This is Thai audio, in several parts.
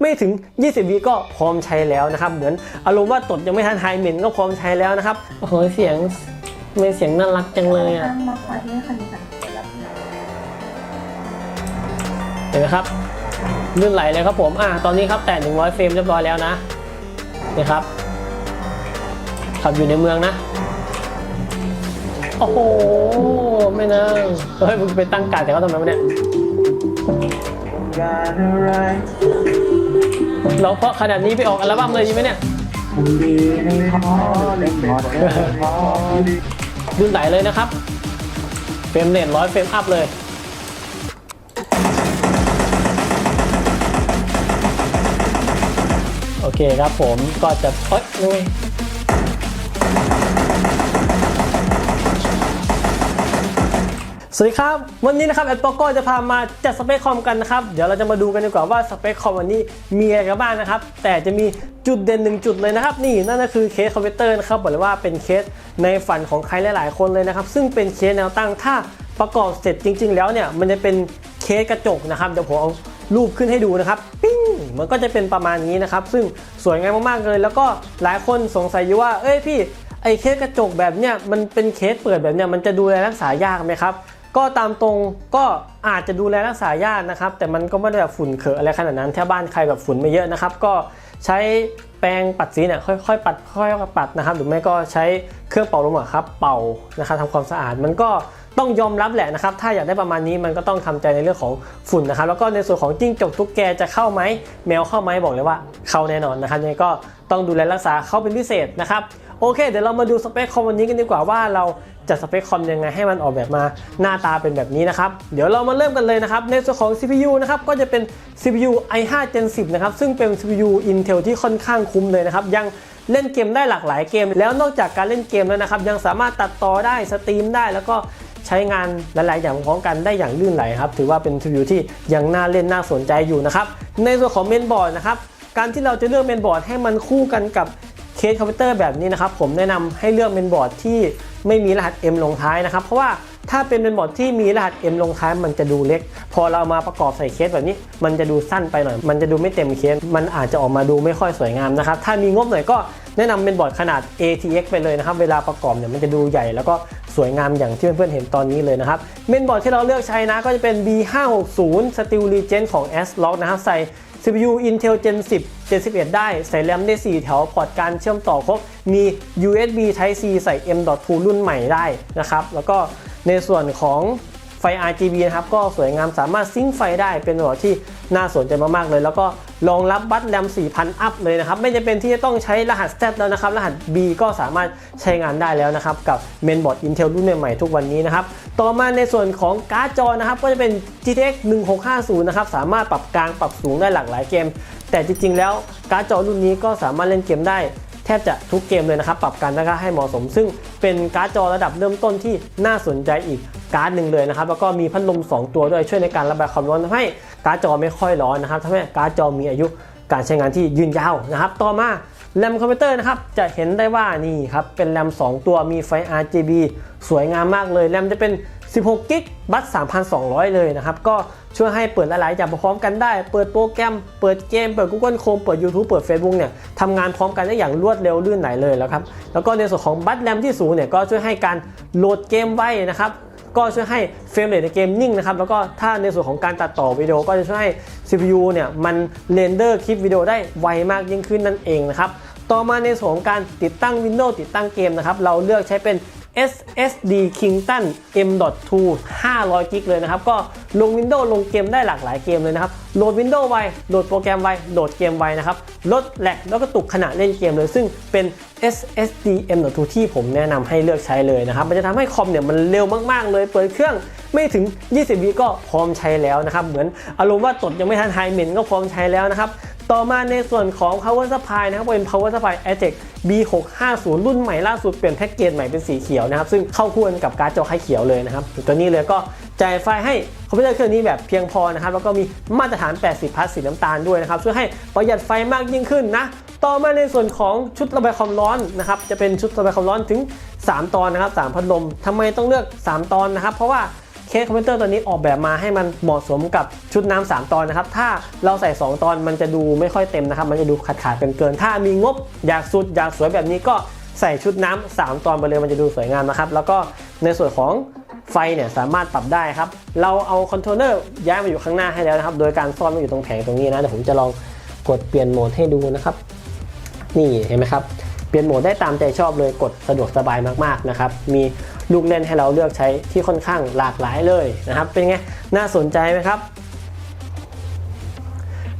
ไม่ถึง 20วิก็พร้อมใช้แล้วนะครับ เหมือนอารมณ์ว่าตดยังไม่ทันหายเหม็นก็พร้อมใช้แล้วนะครับโอ้โหเสียงไม่เสียงน่ารักจังเลยอะมาขอที่คันนี้ก่อนเห็นไหมครับลื่นไหลเลยครับผมอะตอนนี้ครับแตะ100 เฟรมเรียบร้อยแล้วนะนี่ครับขับอยู่ในเมืองนะโอ้โหไม่นะเฮ้ยมึงไปตั้งการดแต่เขาทำไมวะเนี่ย เราเพราะขนาดนี้ไปออกอัลบั้มเลยใช่ไหมเนี่ยมันดีในคอเล็กหมดเลยพอดีลื่นไหลเลยนะครับ เฟรมเรทร้อยเฟรมอัพเลยโอเคครับผมก็จะเอ้ย สวัสดีครับ วันนี้นะครับแอดโปโก็จะพามาจัดสเปคคอมกันนะครับ เดี๋ยวเราจะมาดูกันดีกว่าว่าสเปคคอมวันนี้มีอะไรกันบ้างนะครับ แต่จะมีจุดเด่นหนึ่งจุดเลยนะครับ นี่นั่นก็คือเคสคอมพิวเตอร์นะครับบอกเลยว่าเป็นเคสในฝันของใครหลาย ๆ คนเลยนะครับ ซึ่งเป็นเคสแนวตั้งถ้าประกอบเสร็จจริง ๆ แล้วเนี่ยมันจะเป็นเคสกระจกนะครับเดี๋ยวผมเอารูปขึ้นให้ดูนะครับปิ้งมันก็จะเป็นประมาณนี้นะครับ ซึ่งสวยงามมากๆเลย แล้วก็หลายคนสงสัยอยู่ว่าเอ้ยพี่ไอ้เคสกระจกแบบเนี้ยมันเป็นเคสเปิดแบบเนี้ยมันจะดูแลรักษายากไหมครับ ก็ตามตรงก็อาจจะดูแลรักษายากนะครับ แต่มันก็ไม่ได้แบบฝุ่นเขอะอะไรขนาดนั้นถ้าบ้านใครแบบฝุ่นไม่เยอะนะครับ ก็ใช้แปรงปัดสีเนี่ยค่อยๆปัดค่อยๆปัดนะครับ หรือไม่ก็ใช้เครื่องเป่าลมอะครับ เป่านะครับทำความสะอาดมันก็ต้องยอมรับแหละนะครับ ถ้าอยากได้ประมาณนี้มันก็ต้องทำใจในเรื่องของฝุ่นนะครับ แล้วก็ในส่วนของจิ้งจกตุ๊กแกจะเข้าไหมแมวเข้าไหมบอกเลยว่าเข้าแน่นอนนะครับยังไงก็ต้องดูแลรักษาเข้าเป็นพิเศษนะครับ โอเค เดี๋ยวเรามาดูสเปคคอมวันนี้กันดีกว่าว่าเราจัดสเปคคอมยังไงให้มันออกแบบมาหน้าตาเป็นแบบนี้นะครับ เดี๋ยวเรามาเริ่มกันเลยนะครับ ในส่วนของ CPU นะครับก็จะเป็น CPU i5 Gen 10 นะครับ ซึ่งเป็น CPU Intel ที่ค่อนข้างคุ้มเลยนะครับ ยังเล่นเกมได้หลากหลายเกม แล้วนอกจากการเล่นเกมแล้วนะครับ ยังสามารถตัดต่อได้สตรีมได้แล้วก็ใช้งานหลาย ๆ อย่างพร้อมกันได้อย่างลื่นไหลครับ ถือว่าเป็น CPU ที่ยังน่าเล่นน่าสนใจอยู่นะครับ ในส่วนของเมนบอร์ดนะครับ การที่เราจะเลือกเมนบอร์ดให้มันคู่กันกับ เคสคอมพิวเตอร์แบบนี้นะครับผมแนะนำให้เลือกเมนบอร์ดที่ไม่มีรหัส M ลงท้ายนะครับ เพราะว่าถ้าเป็นเมนบอร์ดที่มีรหัส M ลงท้ายมันจะดูเล็ก พอเรามาประกอบใส่เคสแบบนี้ มันจะดูสั้นไปหน่อย มันจะดูไม่เต็มเคส มันอาจจะออกมาดูไม่ค่อยสวยงามนะครับ ถ้ามีงบหน่อยก็แนะนำเมนบอร์ดขนาด ATX ไปเลยนะครับ เวลาประกอบเนี่ยมันจะดูใหญ่แล้วก็สวยงามอย่างที่เพื่อนๆเห็นตอนนี้เลยนะครับ เมนบอร์ดที่เราเลือกใช้นะก็จะเป็น B560 Steel Legend ของ ASRock นะครับ ใส่ CPU Intel Gen 10 71ได้ใส่แรมได้ 4 แถวพอร์ตการเชื่อมต่อครบ มี USB Type C ใส่ M.2 รุ่นใหม่ได้นะครับ แล้วก็ในส่วนของ ฟ RGB นะครับก็สวยงามสามารถซิงค์ไฟได้เป็นหัวที่น่าสนใจมากๆเลย แล้วก็รองรับบัตรแรม 4,000 อัพเลยนะครับ ไม่จำเป็นที่จะต้องใช้รหัส Z แล้วนะครับ รหัส B ก็สามารถใช้งานได้แล้วนะครับ กับเมนบอร์ด Intel รุ่นใหม่ๆทุกวันนี้นะครับ ต่อมาในส่วนของการ์ดจอนะครับ ก็จะเป็น GTX 1650 นะครับ สามารถปรับกลางปรับสูงได้หลากหลายเกม แต่จริงๆ แล้วการ์ดจอรุ่นนี้ก็สามารถเล่นเกมได้แทบจะทุกเกมเลยนะครับ ปรับกันแล้วก็ให้เหมาะสม ซึ่งเป็นการ์ดจอระดับเริ่มต้นที่น่าสนใจอีก การ์ดหนึ่งเลยนะครับ แล้วก็มีพัดลม 2 ตัวด้วยช่วยในการระบายความร้อนทำให้การ์ดจอไม่ค่อยร้อนนะครับทำให้การ์ดจอมีอายุการใช้งานที่ยืนยาวนะครับ ต่อมาแรมคอมพิวเตอร์นะครับ จะเห็นได้ว่านี่ครับ เป็นแรม 2 ตัวมีไฟ RGB สวยงามมากเลยแรมจะเป็น 16กิกบัต3,200 เลยนะครับ ก็ช่วยให้เปิดหลายๆอย่างพร้อมกันได้ เปิดโปรแกรม เปิดเกม เปิด Google Chrome เปิด YouTube เปิด Facebook เนี่ยทำงานพร้อมกันได้อย่างรวดเร็วลื่นไหลเลยแล้วครับ แล้วก็ในส่วนของบัตแรมที่สูงเนี่ยก็ช่วยให้การโหลดเกมไว้นะครับ ก็ช่วยให้เฟรมเรทในเกมนิ่งนะครับแล้วก็ถ้าในส่วนของการตัดต่อวิดีโอก็จะช่วยให้ CPU เนี่ยมันเรนเดอร์คลิปวิดีโอได้ไวมากยิ่งขึ้นนั่นเองนะครับต่อมาในส่วนของการติดตั้ง Windows ติดตั้งเกมนะครับเราเลือกใช้เป็น SSD Kingston M.2 500กิกเลยนะครับ ก็ลง Windows ลงเกมได้หลากหลายเกมเลยนะครับ โหลด Windows ไว โหลดโปรแกรมไว โหลดเกมไวนะครับ ลดแลกแล้วก็ตุกขณะเล่นเกมเลย ซึ่งเป็น SSD M.2 ที่ผมแนะนำให้เลือกใช้เลยนะครับ มันจะทำให้คอมเนี่ยมันเร็วมาก ๆ เลย เปิดเครื่อง ไม่ถึง 20 วิก็พร้อมใช้แล้วนะครับ เหมือนอารมณ์ว่าตดยังไม่ทันหายเมนก็พร้อมใช้แล้วนะครับ ต่อมาในส่วนของ power supply นะครับเป็น power supply Atex B650 รุ่นใหม่ล่าสุดเปลี่ยนแพ็กเกจใหม่เป็นสีเขียวนะครับ ซึ่งเข้าคู่กันกับการ์ดจอไข่เขียวเลยนะครับตัวนี้เลยก็จ่ายไฟให้คอมพิวเตอร์เครื่องนี้แบบเพียงพอนะครับ แล้วก็มีมาตรฐาน 80 พัทสีน้ำตาลด้วยนะครับช่วยให้ประหยัดไฟมากยิ่งขึ้นนะ ต่อมาในส่วนของชุดระบายความร้อนนะครับ จะเป็นชุดระบายความร้อนถึง 3 ตอนนะครับ 3 พัดลมทำไมต้องเลือก 3 ตอนนะครับ เพราะว่า เคสคอมพิวเตอร์ตัวนี้ออกแบบมาให้มันเหมาะสมกับชุดน้ำสามตอนนะครับ ถ้าเราใส่ 2 ตอนมันจะดูไม่ค่อยเต็มนะครับ มันจะดูขาดขาดๆเกินเกิน ถ้ามีงบอยากสุดอยากสวยแบบนี้ก็ใส่ชุดน้ำสามตอนไปเลยมันจะดูสวยงามนะครับ แล้วก็ในส่วนของไฟเนี่ยสามารถปรับได้ครับ เราเอาคอนโทรลเลอร์ย้ายมาอยู่ข้างหน้าให้แล้วนะครับ โดยการซ่อนมาอยู่ตรงแผงตรงนี้นะเดี๋ยวผมจะลองกดเปลี่ยนโหมดให้ดูนะครับ นี่เห็นไหมครับ เปลี่ยนโหมดได้ตามใจชอบเลยกดสะดวกสบายมากๆนะครับ มี ลูกเล่นให้เราเลือกใช้ที่ค่อนข้างหลากหลายเลยนะครับ เป็นไง น่าสนใจไหมครับ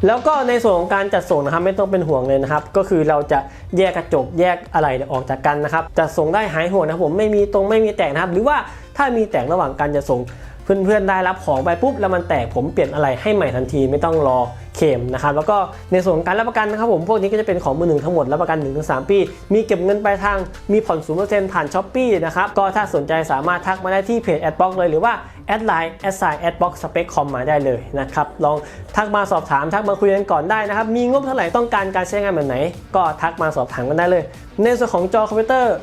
แล้วก็ในส่วนของการจัดส่งนะครับไม่ต้องเป็นห่วงเลยนะครับ ก็คือเราจะแยกกระจกแยกอะไรออกจากกันนะครับจัดส่งได้หายห่วงนะผมไม่มีตรงไม่มีแตกนะครับ หรือว่าถ้ามีแตกระหว่างการจัดส่ง เพื่อนๆได้รับของไปปุ๊บแล้วมันแตกผมเปลี่ยนอะไรให้ใหม่ทันทีไม่ต้องรอเข็มนะครับแล้วก็ในส่วนของการรับประกันนะครับผมพวกนี้ก็จะเป็นของมือหนึ่งทั้งหมดรับประกัน 1-3 ปี มีเก็บเงินปลายทางมีผ่อน0%ผ่านช้อปปี้นะครับก็ถ้าสนใจสามารถทักมาได้ที่เพจแอดบ็อกเลยหรือว่าแอดไลน์แอดไซน์แอดบ็อกสเปคคอมมาได้เลยนะครับลองทักมาสอบถามทักมาคุยกันก่อนได้นะครับมีงบเท่าไหร่ต้องการการใช้งานแบบไหน ก็ทักมาสอบถามกันได้เลย ในส่วนของจอคอมพิวเตอร์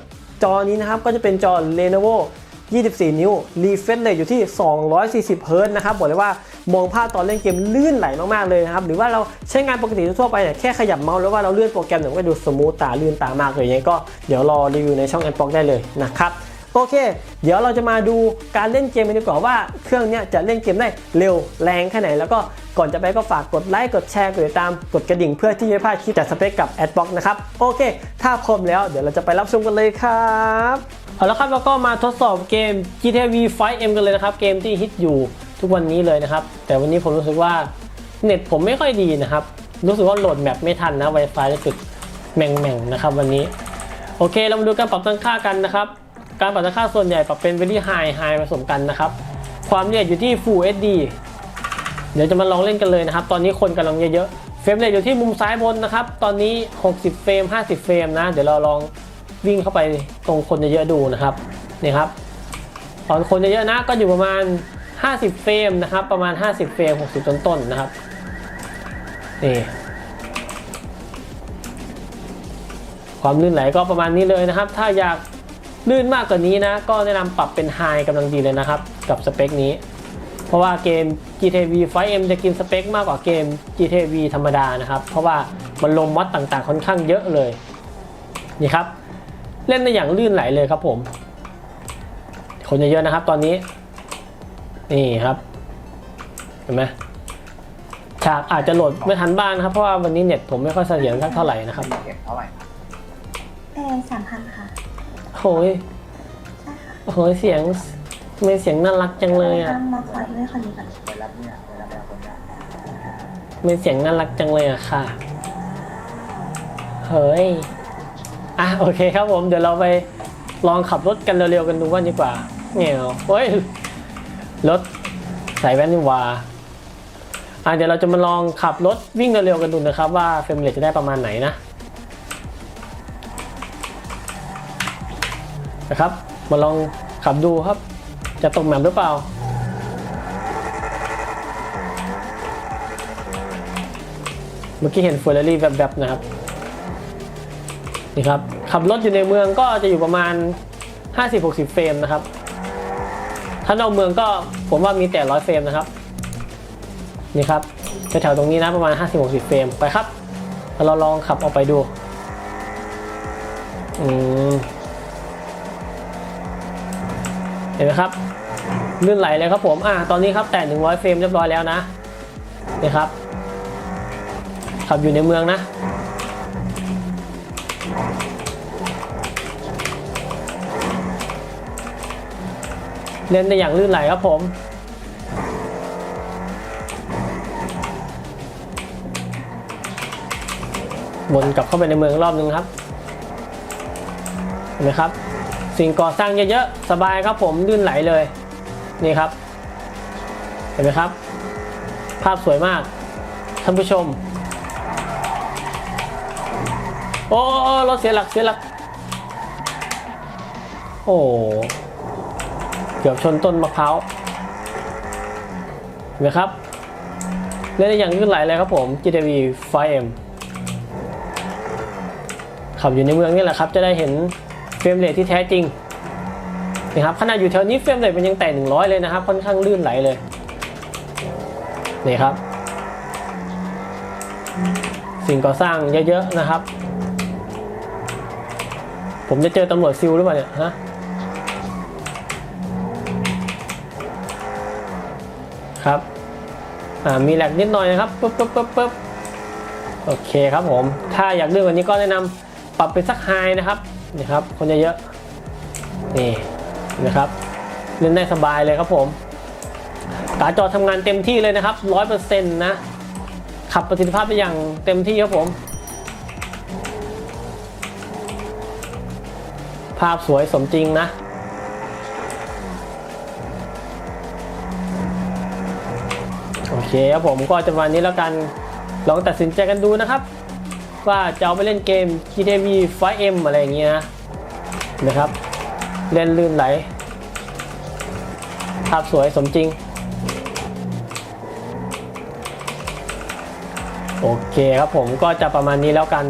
จอนี้นะครับก็จะเป็นจอ Lenovo 24 นิ้ว refresh rate อยู่ที่ 240เฮิร์ต์นะครับ บอกเลยว่ามองภาพตอนเล่นเกมลื่นไหลมากๆเลยนะครับ หรือว่าเราใช้งานปกติทั่วไปเนี่ยแค่ขยับเมาส์หรือว่าเราเลื่อนโปรแกรมเนี่ยมันก็ดูสมูทตาลื่นตามากเลยยังไงก็เดี๋ยวรอรีวิวในช่อง a d b l o c k ได้เลยนะครับโอเค เดี๋ยวเราจะมาดูการเล่นเกมกันดีกว่าว่าเครื่องนี้จะเล่นเกมได้เร็วแรงแค่ไหน แล้วก็ก่อนจะไปก็ฝากกดไลค์กดแชร์กดติดตามกดกระดิ่งเพื่อที่จะไม่พลาดคลิปจัดสเปคกับ a d b l o c k นะครับ โอเค ถ้าพร้อมแล้วเดี๋ยวเราจะไปรับชมกันเลยครับ เอาละครับแล้วก็มาทดสอบเกม GTA V 5M กันเลยนะครับ เกมที่ฮิตอยู่ทุกวันนี้เลยนะครับ แต่วันนี้ผมรู้สึกว่าเน็ตผมไม่ค่อยดีนะครับ รู้สึกว่าโหลดแมปไม่ทันนะ Wi-Fi รู้สึกแม่งๆนะครับวันนี้ โอเคเรามาดูการปรับตั้งค่ากันนะครับ การปรับตั้งค่าส่วนใหญ่ปรับเป็น very high high ผสมกันนะครับ ความละเอียดอยู่ที่ Full HD เดี๋ยวจะมาลองเล่นกันเลยนะครับ ตอนนี้คนกำลังเยอะๆเฟรมเรทอยู่ที่มุมซ้ายบนนะครับ ตอนนี้ 60 เฟรม 50 เฟรมนะ เดี๋ยวเราลอง วิ่งเข้าไปตรงคนเยอะๆดูนะครับนี่ครับตอนคนเยอะๆนะก็อยู่ประมาณ 50 เฟรมนะครับ ประมาณ 50 เฟรม 60 ต้นๆนะครับนี่ความลื่นไหลก็ประมาณนี้เลยนะครับ ถ้าอยากลื่นมากกว่านี้นะ ก็แนะนำปรับเป็นไฮกำลังดีเลยนะครับ กับสเปคนี้ เพราะว่าเกม GTA V 5M จะกินสเปคมากกว่าเกม GTA V ธรรมดานะครับ เพราะว่ามันลงมอดต่างๆ ค่อนข้างเยอะเลย นี่ครับ เล่นได้อย่างลื่นไหลเลยครับผม คนเยอะๆนะครับตอนนี้ นี่ครับ เห็นไหมฉากอาจจะโหลดไม่ทันบ้างนะครับ เพราะว่าวันนี้เน็ตผมไม่ค่อยเสถียรสักเท่าไหร่นะครับเก็บเท่าไหร่เออสามพันค่ะโอ้ยใช่ค่ะโอ้ยเสียงทำไมเสียงน่ารักจังเลยอะตามมาขอที่ไม่คนนี้ก่อนไปรับเนี่ยไปรับแมวคนเนี้ยทำไมเสียงน่ารักจังเลยอะค่ะ เฮ้ย อะโอเคครับผมเดี๋ยวเราไปลองขับรถกันเร็วๆกันดูว่าดีกว่าเงี้ยโอ้ยรถใส่แว่นนี่ว่าอะเดี๋ยวเราจะมาลองขับรถวิ่งเร็วๆกันดูนะครับ ว่าเฟรมเรทจะได้ประมาณไหนนะนะครับ มาลองขับดูครับ จะตกแมปหรือเปล่าเมื่อกี้เห็นเฟอร์รารี่แบบๆนะครับ นี่ครับ ขับรถอยู่ในเมืองก็จะอยู่ประมาณ 50-60 เฟรมนะครับ ถ้านอกเมืองก็ผมว่ามีแต่100เฟรมนะครับ นี่ครับแถวๆตรงนี้นะประมาณ 50-60 เฟรมไปครับ เราลองขับออกไปดู อืมเห็นไหมครับลื่นไหลเลยครับผม อ่า ตอนนี้ครับ แต่100 เฟรมเรียบร้อยแล้วนะนี่ครับ ขับอยู่ในเมืองนะ เล่นได้อย่างลื่นไหลครับผม วนกลับเข้าไปในเมืองรอบนึงครับ เห็นไหมครับ สิ่งก่อสร้างเยอะๆ สบายครับผมลื่นไหลเลย นี่ครับ เห็นไหมครับ ภาพสวยมาก ท่านผู้ชม โอ้รถเสียหลักเสียหลัก โอ้ เกือบชนต้นมะพร้าวเนไหมครับเล่นได้อย่างลื่นไหลเลยครับผม GTV 5M ขับอยู่ในเมืองนี่แหละครับ จะได้เห็นเฟรมเรทที่แท้จริงนี่ครับขนาดอยู่แถวนี้เฟรมเรทมันยังแต่ 100 เลยนะครับ ค่อนข้างลื่นไหลเลยนี่ครับ สิ่งก่อสร้างเยอะๆนะครับ ผมจะเจอตำรวจซิลหรือเปล่าเนี่ยฮะ มีแหลกนิดหน่อยนะครับปึ๊บปึ๊บปึ๊บปึ๊บโอเคครับผม ถ้าอยากเลื่อนว่านี้ก็แนะนำปรับเป็นสักไฮนะครับนี่ครับ คนเยอะๆนี่นะครับเล่นได้สบายเลยครับผมการจอทำงานเต็มที่เลยนะครับร้อยเปอร์เซ็นต์นะขับประสิทธิภาพได้อย่างเต็มที่ครับผม ภาพสวยสมจริงนะ เคครับผมก็จะวันนี้แล้วกันลองตัดสินใจกันดูนะครับ ว่าจะเอาไปเล่นเกม GTV 5M อะไรอย่างเงี้ยนะนะครับ เล่นลื่นไหล ภาพสวยสมจริง โอเคครับผมก็จะประมาณนี้แล้วกัน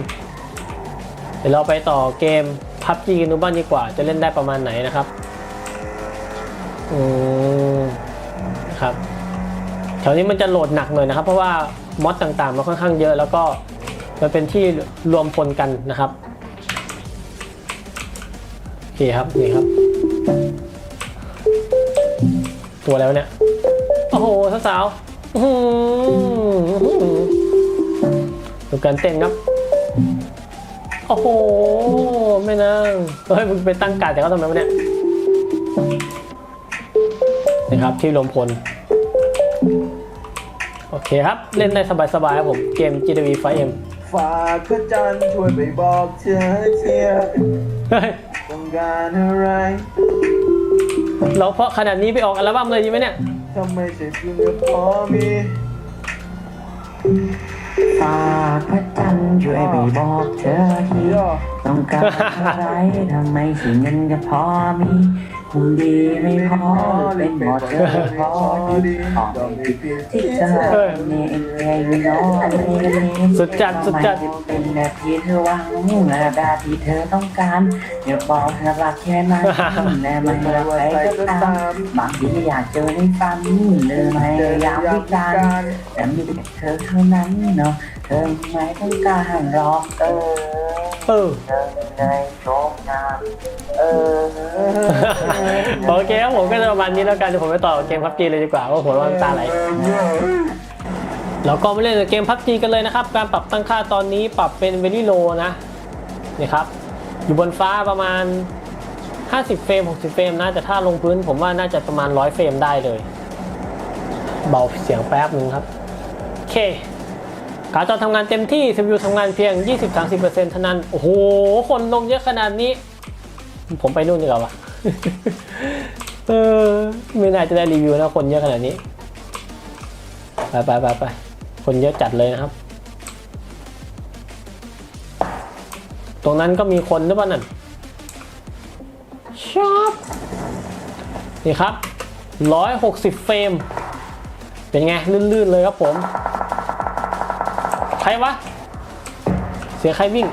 เดี๋ยวเราไปต่อเกม PUBG กันดูบ้างดีกว่า จะเล่นได้ประมาณไหนนะครับ อืมนะครับ แถวนี้มันจะโหลดหนักหน่อยนะครับ เพราะว่ามอดต่างๆมันค่อนข้างเยอะแล้วก็มันเป็นที่รวมพลกันนะครับโอเคครับนี่ครับ ตัวแล้วเนี่ย โอ้โหสาวๆอื้อหือดูการเต้นครับ โอ้โหไม่นางเฮ้ยมึงไปตั้งการดแต่เขาทำไมวะเนี่ยนะครับที่รวมพล เคครับ เล่นได้สบายๆครับผม เกม GTV 5M ฝากพระจันทร์ช่วยไปบอกเธอเทียเฮ้ยต้องการอะไรเราเพราะขนาดนี้ไปออกอัลบั้มเลยดีไหมเนี่ย ทำไมใช่เพียงแต่พอมีฝากพระจันทร์ช่วยไปบอกเธอทีย่อ ต้องการอะไรทำไมสิเงินก็พอมี คงดีไม่พอเป็นหมดเธอพอดีขอไม่ผิดที่เธอนี่เองไงอยู่น้อยสุดจัดสุดจัด เป็นแบบที่เธอหวังแบบที่เธอต้องการอย่าบอกเธอรักแค่นั้นแม่ไม่รักใครก็ตามบางทีอยากเจอในฝันเลยพยายามพิการแต่มีแต่เธอเท่านั้นเนาะ เอไม่ต้องการหรอกเออเออเอเลยโชมงามเออโอเคครับผมก็จะประมาณนี้แล้วกันเดี๋ยวผมไปต่อเกมพับจีเลยดีกว่าว่าหัวร้อนตาไหลเราก็มาเล่นเกมพับจีกันเลยนะครับ การปรับตั้งค่าตอนนี้ปรับเป็นเวลี่โลนะนี่ครับ อยู่บนฟ้าประมาณ 50 เฟรม 60 เฟรมนะแต่ถ้าลงพื้นผมว่าน่าจะประมาณ 100 เฟรมได้เลย เบาเสียงแป๊บหนึ่งครับ โอเค การจอทำงานเต็มที่ CPU ทำงานเพียง 20-30%เท่านั้น โอ้โห คนลงเยอะขนาดนี้ ผมไปนู่นดีกว่าวะเออ ไม่น่าจะได้รีวิวนะคนเยอะขนาดนี้ ไปไปไปไปคนเยอะจัดเลยนะครับ ตรงนั้นก็มีคนหรือเปล่านั่นชอบนี่ครับ 160 เฟรม เป็นไง ลื่นๆเลยครับผม วะ เสียงใครวิ่ง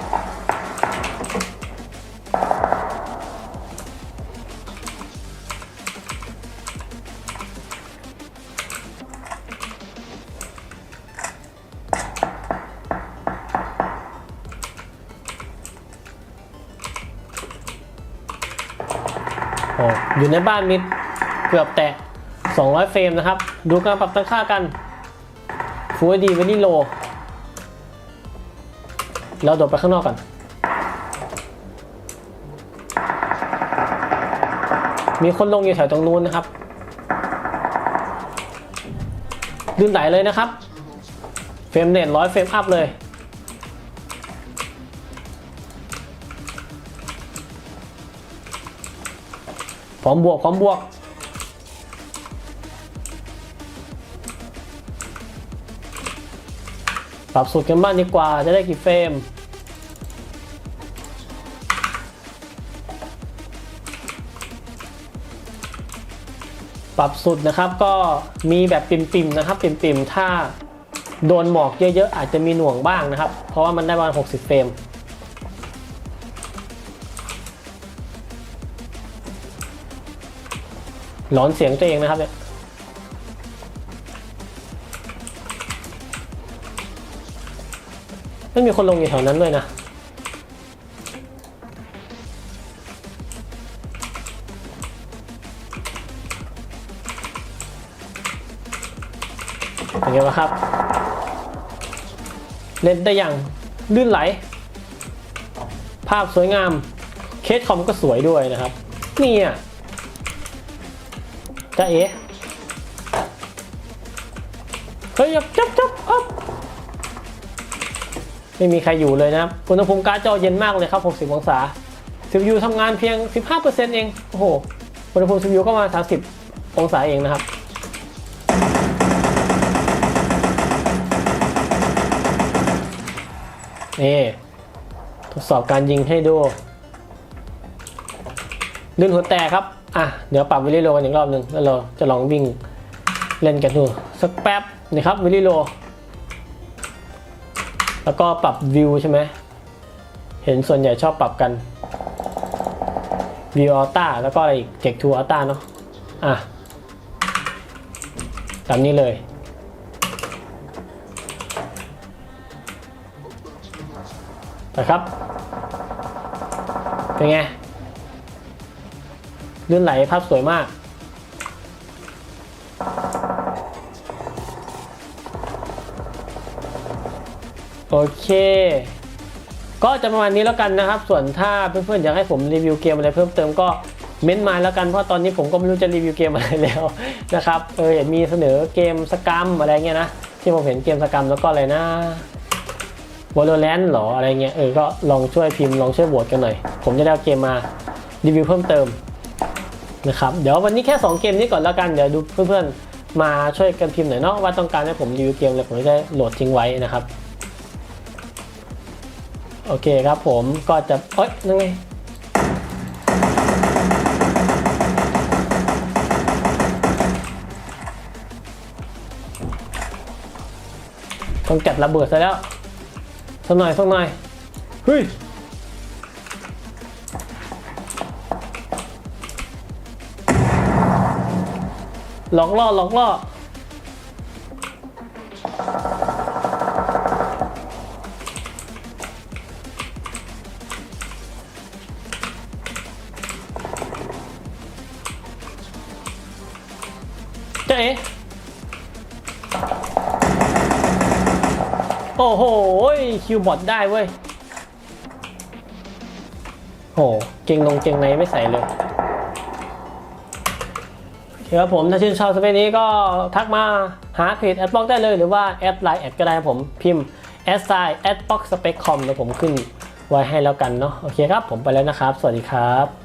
โอ้อยู่ในบ้านมีเกือบแตะ200 เฟรมนะครับ ดูการปรับตั้งค่ากัน Full HD Very Low เราโดดไปข้างนอกก่อนมีคนลงอยู่แถวตรงนู้นนะครับลื่นไหลเลยนะครับ เฟรมเรทร้อยเฟรมอัพเลย พร้อมบวก พร้อมบวก ปรับสูตรกันบ้างดีกว่าจะได้กี่เฟรมปรับสุดนะครับก็มีแบบปิ่มๆนะครับปิ่มๆถ้าโดนหมอกเยอะๆ อาจจะมีหน่วงบ้างนะครับ เพราะว่ามันได้ประมาณ 60 เฟรมหลอนเสียงตัวเองนะครับเนี่ย ไม่มีคนลงอยู่แถวนั้นด้วยนะ เป็นไงบ้างครับ เล่นได้อย่างลื่นไหล ภาพสวยงาม เคสคอมก็สวยด้วยนะครับ นี่อะจะเอ๋เฮ้ยจับจับจับอ๊อบ ไม่มีใครอยู่เลยนะครับอุณหภูมิการ์ดจอเย็นมากเลยครับ 60 องศา CPU ทำงานเพียง 15%เอง โอ้โห อุณหภูมิ CPU ก็มา 30 องศาเองนะครับ นี่ทดสอบการยิงให้ดูลื่นหัวแตกครับ อะ เดี๋ยวปรับวิลิโลกันอีกรอบหนึ่งแล้วเราจะลองวิ่งเล่นกันดูสักแป๊บนี่ครับวิลิโล แล้วก็ปรับวิวใช่ไหม เห็นส่วนใหญ่ชอบปรับกันวิวอัลต้าแล้วก็อะไรอีกเจ็กทูอัลต้าเนาะ อะตามนี้เลยนะครับ เป็นไงลื่นไหลภาพสวยมาก โอเค ก็จะประมาณนี้แล้วกันนะครับ ส่วนถ้าเพื่อนๆอยากให้ผมรีวิวเกมอะไรเพิ่มเติมก็เม้นต์มาแล้วกันเพราะตอนนี้ผมก็ไม่รู้จะรีวิวเกมอะไรแล้วนะครับเออเห็นมีเสนอเกมสกรรมอะไรเงี้ยนะที่ผมเห็นเกมสกรรมแล้วก็อะไรนะวอลเลนหรออะไรเงี้ยเออก็ลองช่วยพิมพ์ลองช่วยโหวตกันหน่อย ผมจะได้เอาเกมมารีวิวเพิ่มเติมนะครับเดี๋ยววันนี้แค่ 2 เกมนี้ก่อนแล้วกันเดี๋ยวดูเพื่อนๆมาช่วยกันพิมพ์หน่อยเนาะว่าต้องการให้ผมรีวิวเกมอะไรผมจะได้โหลดทิ้งไว้นะครับ โอเคครับผมก็จะเอ้ยนั่นไงต้องจัดระเบิดซะแล้วสักหน่อยสักหน่อยเฮ้ยหลอกล่อหลอกล่อ เจ๊โอ้โห คิวบอทได้เว้ย โห เก่งลงเก่งในไม่ใส่เลยเคครับผม ถ้าชื่นชอบสเปคนี้ก็ทักมาหาเพจแอดบ็อกได้เลย หรือว่าแอดไลน์แอดก็ได้ผมพิมพ์แอดไซน์แอดบ็อกสเปคคอมเดี๋ยวผมขึ้นไว้ให้แล้วกันเนาะโอเคครับ ผมไปแล้วนะครับ สวัสดีครับ